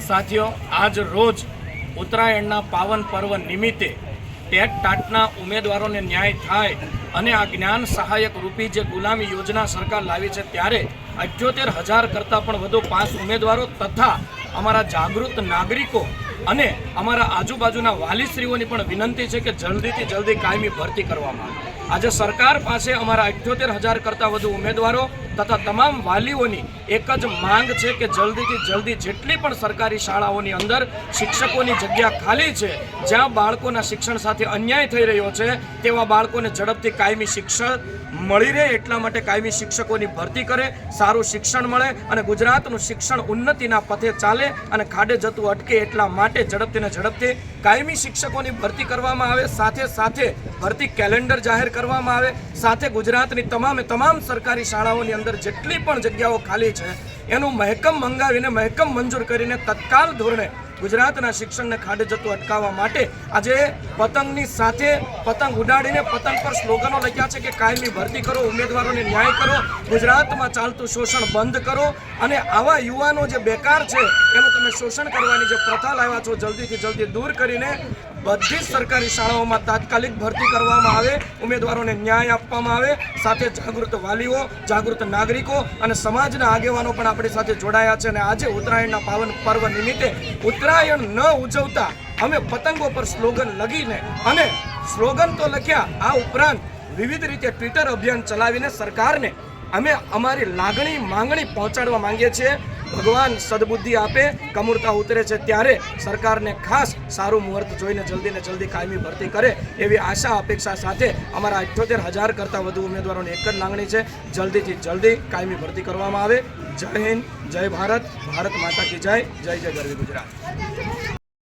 સાથીઓ, આજ રોજ ઉત્તરાયણના પાવન પર્વ નિમિત્તે ટેટ ટાટના ઉમેદવારોને ન્યાય થાય અને આ જ્ઞાન સહાયક રૂપી જે ગુલામી યોજના સરકાર લાવી છે ત્યારે અઠ્યોતેર હજાર કરતાં પણ વધુ પાંચ ઉમેદવારો તથા અમારા જાગૃત નાગરિકો અને અમારા આજુબાજુના વાલીશ્રીઓની પણ વિનંતી છે કે જલ્દીથી જલ્દી કાયમી ભરતી કરવામાં આવે. આજે સરકાર પાસે અમારા અઠ્યોતેર હજાર કરતાં વધુ ઉમેદવારો તથા તમામ વાલીઓની એક જ માંગ છે કે જલ્દીથી જલ્દી જેટલી પણ સરકારી શાળાઓની અંદર શિક્ષકોની જગ્યા ખાલી છે, જ્યાં બાળકોના શિક્ષણ સાથે અન્યાય થઈ રહ્યો છે, તેવા બાળકોને ઝડપથી કાયમી શિક્ષણ મળી રહે, એટલા માટે કાયમી શિક્ષકોની ભરતી કરે, સારું શિક્ષણ મળે અને ગુજરાતનું શિક્ષણ ઉન્નતિના પથે ચાલે અને ખાડે જતું અટકે એટલા માટે ઝડપથી ને ઝડપથી કાયમી શિક્ષકોની ભરતી કરવામાં આવે. સાથે સાથે ભરતી કેલેન્ડર જાહેર કરવામાં આવે. સાથે ગુજરાતની તમામે તમામ સરકારી શાળાઓની અંદર જેટલી પણ જગ્યાઓ ખાલી છે, એનું મહેકમ મંગાવીને, મહેકમ મંજૂર કરીને તત્કાલ ધોરણે ગુજરાતના શિક્ષણને ખાડે જતું અટકાવવા માટે આજે પતંગની સાથે પતંગ ઉડાડીને પતંગ પર સ્લોગનો લખ્યા છે કે કાયમી ભરતી કરો, ઉમેદવારોને ન્યાય કરો, ગુજરાતમાં ચાલતું શોષણ બંધ કરો અને આવા યુવાનો જે બેકાર છે, એનું તમે શોષણ કરવાની જે પ્રથા લાવ્યા છો, જલ્દીથી જલ્દી દૂર કરીને બધી જ સરકારી શાળાઓમાં તાત્કાલિક ભરતી કરવામાં આવે, ઉમેદવારોને ન્યાય આપવામાં આવે, સાથે જાગૃત વાલીઓ, જાગૃત નાગરિકો અને સમાજના આગેવાનો પણ આપણી સાથે જોડાયા છે અને આજે ઉત્તરાયણના પાવન પર્વ નિમિત્તે ઉત્તરાયણ ન ઉજવતા અમે પતંગો પર સ્લોગન લગીને અને સ્લોગન તો લખ્યા આ ઉપરાંત વિવિધ રીતે ટ્વિટર અભિયાન ચલાવીને સરકારને અમે અમારી લાગણી, માંગણી પહોંચાડવા માંગીએ છીએ. ભગવાન સદબુદ્ધિ આપે, કમૂરતા ઉતરે છે ત્યારે સરકારને ખાસ સારું મુહૂર્ત જોઈને જલ્દી ને જલ્દી કાયમી ભરતી કરે એવી આશા, અપેક્ષા સાથે અમારા અઠ્યોતેર હજાર કરતાં વધુ ઉમેદવારોની એક જ માંગણી છે. જલ્દીથી જલ્દી કાયમી ભરતી કરવામાં આવે. જય હિન્દ, જય ભારત ભારત માતા કી જય જય જય ગરવી ગુજરાત.